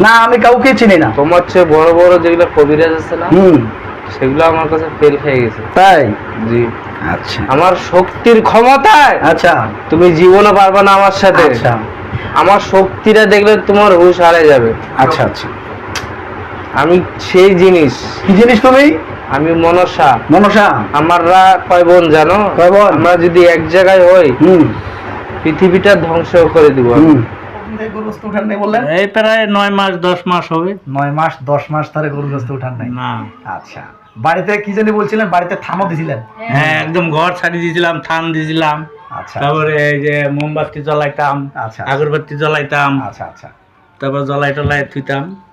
না আমি কাউকে চিনি না। তোমার চেয়ে বড় বড় যেগুলো কবিরাজ আছে না হুম। সেগুলো আমার কাছে ফেল খেয়ে গেছে। তাই? জি। আচ্ছা। আমার শক্তির ক্ষমতায় আচ্ছা। তুমি জীবনে পারবে না আমার সাথে। আচ্ছা। আমার শক্তিটা দেখলে তোমার হুশ হারে যাবে। আচ্ছা আচ্ছা। আমি সেই জিনিস। কি জিনিস তুমি? আমি মনসা। মনসা। আমাররা কয় বোন জানো? কয় বোন? আমরা যদি এক জায়গায় হই হুম। পৃথিবীটা ধ্বংস করে দিব গরুগ্রস্ত উঠান নেই বললেন? এই প্রায় নয় মাস দশ মাস হবে। নয় মাস দশ মাস ধরে গরুগ্রস্ত উঠান নাই? না। আচ্ছা। বাড়িতে কি জানি বলছিলেন বাড়িতে থামো দিছিলেন? হ্যাঁ। একদম ঘর ছাড়িয়ে দিয়েছিলাম থান দিয়েছিলাম আচ্ছা। তারপরে এই যে মোমবাতি জ্বলাইতাম আচ্ছা। আগরবাতি জ্বলাইতাম। আচ্ছা আচ্ছা। তারপর জ্বলাই টলাই থুইতাম।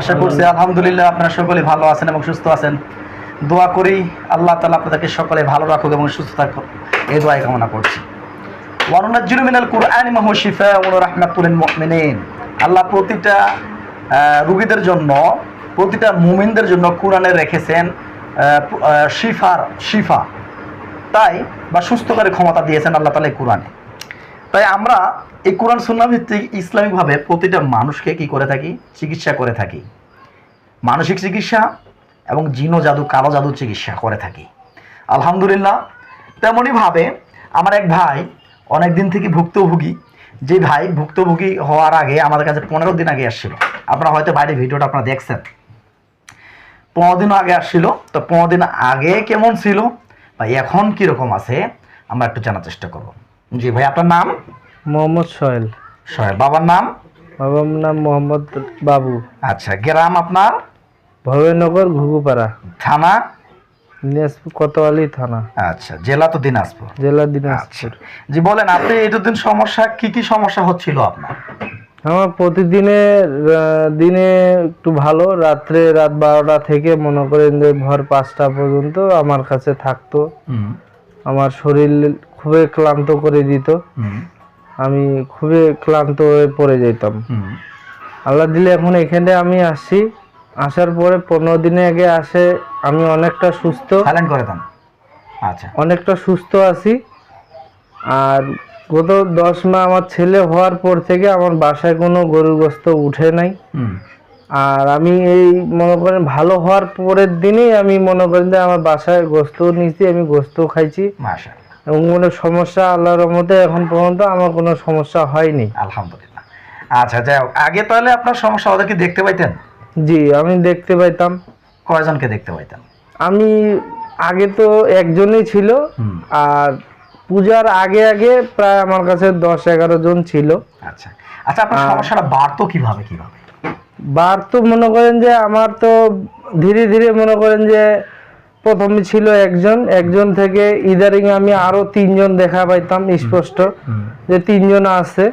আশা করছি আলহামদুলিল্লাহ আপনারা সকলে ভালো আছেন এবং সুস্থ আছেন। দোয়া করি আল্লাহ তালা আপনাদেরকে সকলে ভালো রাখুক এবং সুস্থ থাকুক। এই দোয়াই কামনা করছি। আল্লাহ প্রতিটা রুগীদের জন্য, প্রতিটা মুমিনদের জন্য কোরআনে রেখেছেন শিফার, শিফা। তাই বা সুস্থকারী ক্ষমতা দিয়েছেন আল্লাহ তালা কোরআনে। তাই আমরা এই কোরআন সুন্না ভিত্তিক ইসলামিকভাবে প্রতিটা মানুষকে কি করে থাকি? চিকিৎসা করে থাকি। মানসিক চিকিৎসা এবং জিনো জাদু কালো জাদু চিকিৎসা করে থাকি। আলহামদুলিল্লাহ তেমনইভাবে আমার এক ভাই অনেক দিন থেকে ভুক্তভোগী। যে ভাই ভুক্তভোগী হওয়ার আগে আমাদের কাছে পনেরো দিন আগে আসছিল। আপনারা হয়তো বাইরে ভিডিওটা আপনারা দেখছেন। পনেরো দিন আগে আসছিল। তো পনেরো দিন আগে কেমন ছিল? বা এখন কীরকম আছে? আমরা একটু জানার চেষ্টা করব। জি ভাই আপনার নাম? মোহাম্মদ সোহেল। সোহেল বাবার নাম? বাবার নাম মোহাম্মদ বাবু। আচ্ছা গ্রাম আপনার? ভবেনগর ঘুঘুপাড়া। থানা? দিনাজপুর কোতোয়ালি থানা। আচ্ছা জেলা তো দিনাজপুর। জেলা আচ্ছা। দিনাজপুর জি বলেন আপনি এতদিন সমস্যা কি কি সমস্যা হচ্ছিল আপনার? আমার প্রতিদিনে দিনে একটু ভালো রাত্রে রাত বারোটা থেকে মনে করেন যে ভোর পাঁচটা পর্যন্ত আমার কাছে থাকতো। আমার শরীর খুবই ক্লান্ত করে দিত। আমি খুবই ক্লান্ত হয়ে পড়ে যেতাম। আল্লাহ দিলে এখন এখানে আমি আসি। আসার পরে পনেরো দিনে আগে আসে আমি অনেকটা সুস্থ। সাইলেন্ট করে দেন আচ্ছা। অনেকটা সুস্থ আছি। আর গত দশ মাস আমার ছেলে হওয়ার পর থেকে আমার বাসায় কোনো গরুর গোস্ত উঠে নাই। আর আমি এই মনে করেন ভালো হওয়ার পরের দিনেই আমি মনে করেন যে আমার বাসায় গোস্ত নিয়েছি আমি গোস্ত খাইছি। মাশা এবং কোনো সমস্যা আল্লাহর রহমতে এখন পর্যন্ত আমার কোনো সমস্যা হয়নি। আলহামদুলিল্লাহ। আচ্ছা যাই হোক আগে তাহলে আপনার সমস্যা ওদেরকে দেখতে পাইতেন? জি আমি দেখতে পাইতাম। কয়জনকে দেখতে পাইতাম আমি আগে তো একজনই ছিল আর পূজার আগে আগে প্রায় আমার কাছে দশ এগারো জন ছিল। আচ্ছা আচ্ছা আপনার সমস্যাটা বাড়তো কীভাবে কীভাবে? বার তো মনে করেন যে আমার তো ধীরে ধীরে মনে করেন যে প্রথমে ছিল একজন একজন থেকে ইদারিং আমি আরও তিনজন দেখা পাইতাম স্পষ্ট যে তিনজন আছে।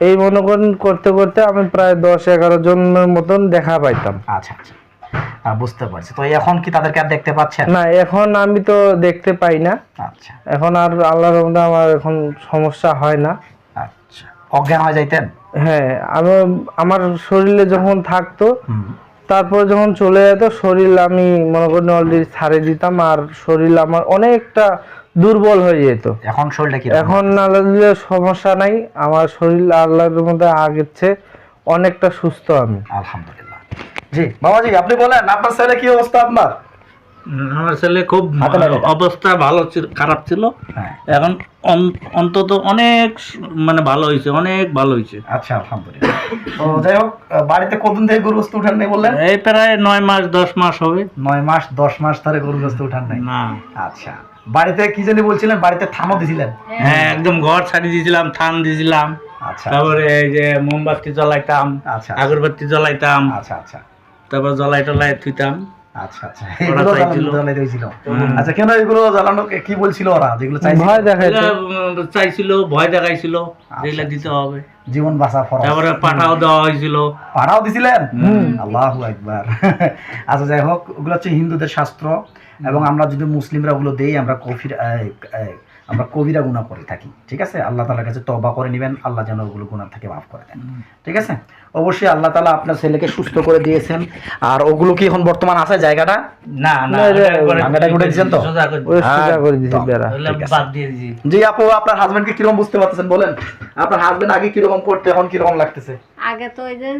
এই মনে করেন করতে করতে আমি প্রায় দশ এগারো জনের মতন দেখা পাইতাম। আচ্ছা আচ্ছা। বুঝতে পারছি। তো এখন কি তাদেরকে আর দেখতে পাচ্ছেন? না এখন আমি তো দেখতে পাই না। আচ্ছা। এখন আর আল্লাহর রহমতে আমার এখন সমস্যা হয় না। আচ্ছা। অজ্ঞান হয়ে যাইতেন? হ্যাঁ আমি আমার শরীরে যখন থাকতো তারপর যখন চলে যেত শরীর আমি মনে করি অলরেডি ছাড়ে দিতাম আর শরীর আমার অনেকটা দুর্বল হয়ে যেত। এখন শরীরটা কি এখন আল্লাহ সমস্যা নাই আমার শরীর আল্লাহর মধ্যে আগের চেয়ে অনেকটা সুস্থ আমি। আলহামদুলিল্লাহ। জি বাবাজি আপনি বলেন আপনার ছেলে কি অবস্থা আপনার? আমার ছেলে খুব অবস্থা ভালো ছিল খারাপ ছিল। হ্যাঁ। এখন অন্তত অনেক মানে ভালো হয়েছে অনেক ভালো হয়েছে আচ্ছা আলহামদুলিল্লাহ। তো যাই হোক বাড়িতে কতদিন থেকে গরু গোস্ত উঠান নেই বললেন? এই প্রায় নয় মাস দশ মাস হবে। নয় মাস দশ মাস ধরে গরু গোস্ত উঠান নাই? না। আচ্ছা। বাড়িতে কি জানি বলছিলেন বাড়িতে থামো দিছিলেন? হ্যাঁ। একদম ঘর ছাড়িয়ে দিয়েছিলাম থান দিয়েছিলাম আচ্ছা। তারপরে এই যে মোমবাতি জ্বলাইতাম আচ্ছা। আগরবাতি জ্বলাইতাম। আচ্ছা আচ্ছা। তারপর জ্বলাই টলাই থুইতাম। আচ্ছা আচ্ছা। এগুলো। জ্বালানো আচ্ছা কেন এগুলো জ্বালানো কি বলছিল ওরা? যেগুলো চাইছিল। ভয় চাইছিল দেখাইছিল যেগুলা দিতে হবে। জীবন বাঁচা ফরজ। তারপরে পাঠাও দেওয়া হয়েছিল। পাড়াও দিছিলেন? আল্লাহু একবার আচ্ছা যাই হোক ওগুলো হচ্ছে হিন্দুদের শাস্ত্র। এবং আমরা যদি মুসলিমরা ওগুলো দেই আমরা কফির আমরা কবিরা গুণা করে থাকি ঠিক আছে? আল্লাহ তালার কাছে তবা করে নেবেন আল্লাহ যেন ওগুলো গুণা থেকে মাফ করে দেন ঠিক আছে? অবশ্যই আল্লাহ তালা আপনার ছেলেকে সুস্থ করে দিয়েছেন। আর ওগুলো কি এখন বর্তমান আছে জায়গাটা? না করে দিয়েছেন তো? করে দিয়েছি জি আপু আপনার হাজবেন্ডকে কীরকম বুঝতে পারতেছেন বলেন? আপনার হাজবেন্ড আগে কীরকম করতে এখন কীরকম লাগতেছে? আগে তো ওই যে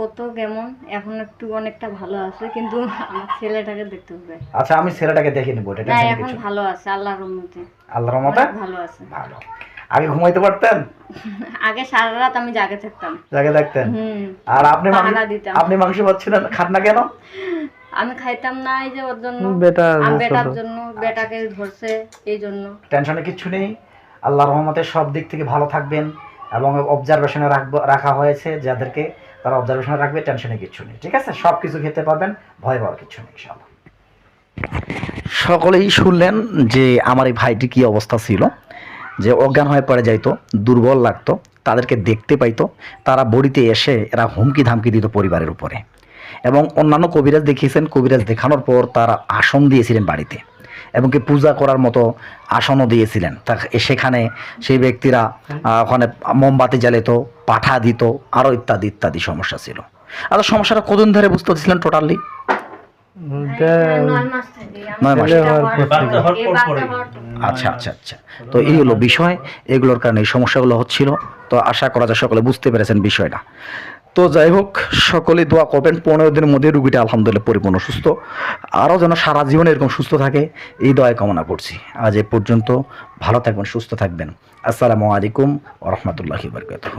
কত কেমন এখন একটু অনেকটা ভালো আছে কিন্তু আমার ছেলেটাকে দেখতে হবে। আচ্ছা আমি ছেলেটাকে দেখে নেব এটা না এখন ভালো আছে আল্লাহর রহমতে। আল্লাহর রহমতে? ভালো আছে। ভালো। আগে ঘুমাইতে পারতেন? আগে সারা রাত আমি জাগে থাকতাম। দেখতেন হুম আর আপনি আপনি মাংস পাচ্ছিলেন খান না কেন? আমি খাইতাম না এই যে ওর জন্য। বেটার জন্য বেটাকে ধরছে এই জন্য। টেনশনে কিছু নেই। আল্লাহর রহমতে সব দিক থেকে ভালো থাকবেন এবং অবজারভেশনে রাখব রাখা হয়েছে যাদেরকে তারা অবজারভেশনে রাখবে টেনশনে কিচ্ছু নেই, ঠিক আছে? সব কিছু খেতে পারবেন, ভয় পাওয়ার কিছু নেই সকলেই শুনলেন যে আমার এই ভাইটি কি অবস্থা ছিল? যে অজ্ঞান হয়ে পড়ে যাইতো, দুর্বল লাগতো, তাদেরকে দেখতে পাইতো, তারা বড়িতে এসে এরা হুমকি ধামকি দিত পরিবারের উপরে। এবং অন্যান্য কবিরাজ দেখিয়েছেন, কবিরাজ দেখানোর পর তারা আসন দিয়েছিলেন বাড়িতে। এবং কি পূজা করার মতো আসনও দিয়েছিলেন। তা সেখানে সেই ব্যক্তিরা ওখানে মোমবাতি জ্বালিত পাঠা দিত আরও ইত্যাদি ইত্যাদি সমস্যা ছিল। আর সমস্যাটা কতদিন ধরে বুঝতে পারছিলেন টোটালি পর- আচ্ছা আচ্ছা আচ্ছা। তো এই হলো বিষয়। এগুলোর কারণে এই সমস্যাগুলো হচ্ছিল। তো আশা করা যায় সকলে বুঝতে পেরেছেন বিষয়টা। তো যাই হোক সকলে দোয়া করবেন। পনেরো দিনের মধ্যে রুগীটা আলহামদুলিল্লাহ পরিপূর্ণ সুস্থ। আরও যেন সারা জীবন এরকম সুস্থ থাকে, এই দোয়ায় কামনা করছি। আজ এ পর্যন্ত ভালো থাকবেন, সুস্থ থাকবেন। আসসালামু আলাইকুম ওরহমতুল্লাহি বরকাতুহ।